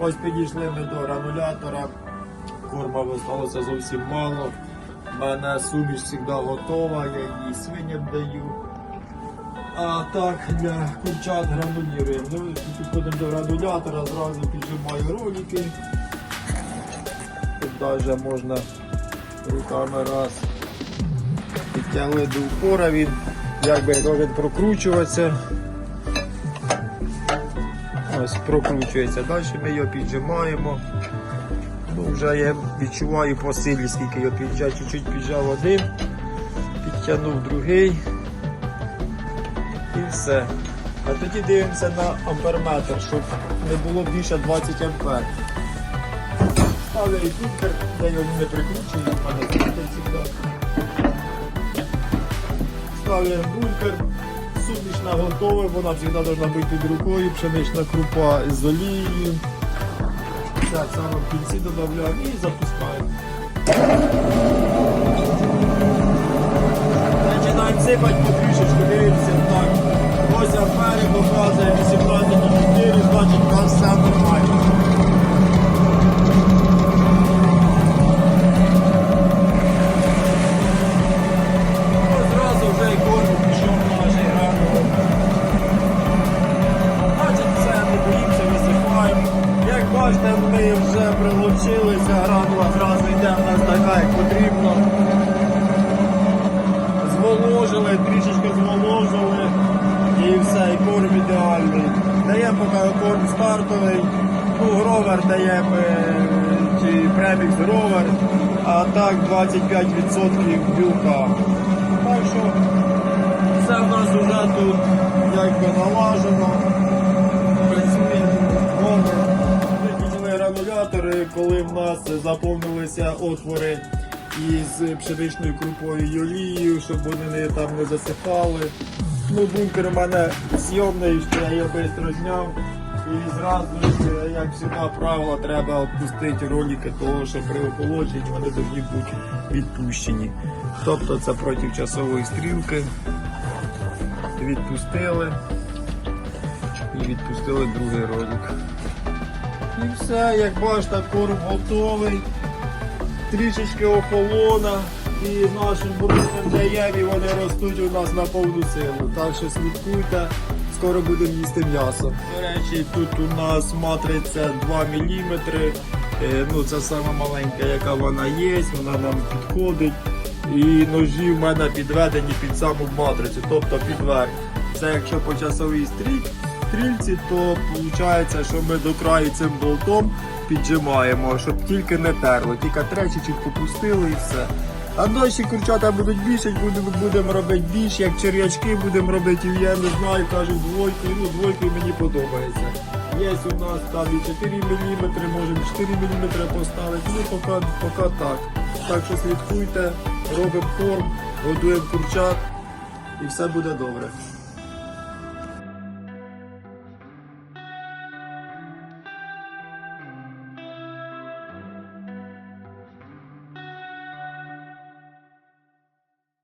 Ось підійшли ми до гранулятора. Корма залишилося зовсім мало. У мене суміш завжди готова, я її свиням даю. А так для курчат гранулюємо. Ну, підходимо до гранулятора, зразу піджимаю ролики. Тут навіть можна руками раз. Підтягли до упора він, якби повинен прокручуватися. Ось прокручується. Далі ми його піджимаємо. Ну, вже я відчуваю по силі, скільки його піджав, чуть-чуть піджав один, підтягнув другий і все. А тоді дивимося на амперметр, щоб не було більше 20 ампер. Але і тут, де його не прикручують, в мене тут завжди. Ставляємо бункер, сумішна готова, вона завжди повинна бути під рукою, пшенична крупа з олією. Все, саме в кінці додаємо і запускаємо. Починаємо сипати потрішечку, дивимося так. Ось афері показує 18,4, бачите, ми вже прилучилися, гранула зразу йде в нас така, як потрібно. Зволожили, трішечки зволожили і все, і корм ідеальний. Дає поки корм стартовий, ну гровер дає е, чи премікс гровер, а так 25% білка. Так що все в нас вже тут якби налажено. Нас заповнилися отвори із пшеничною крупою і олією, щоб вони там не засихали. Ну, бункер у мене зйомний, що я його швидко зняв. І зразу, е, як завжди, правило, треба відпустити ролики, того що при охолодженні вони повинні бути відпущені. Тобто це проти часової стрілки. Відпустили і відпустили другий ролик. І все, як бачите, корм готовий. Трішечки охолона і нашим брудним даєм, і вони ростуть у нас на повну силу. Так що слідкуйте, скоро будемо їсти м'ясо. До речі, тут у нас матриця 2 мм. Ну, це сама маленька, яка вона є, вона нам підходить. І ножі в мене підведені під саму матрицю, тобто під верх. Це якщо по часовій стріль, стрільці, то виходить, що ми до краю цим болтом піджимаємо, щоб тільки не терло, тільки тречі попустили і все. А дощі курчата будуть більше, будемо, будемо робити більше, як черв'ячки будемо робити, я не знаю, кажуть двойкою, ну двойкою мені подобається. Є у нас там і 4 мм, можемо 4 мм поставити, ну поки, поки так. Так що слідкуйте, робимо корм, годуємо курчат і все буде добре.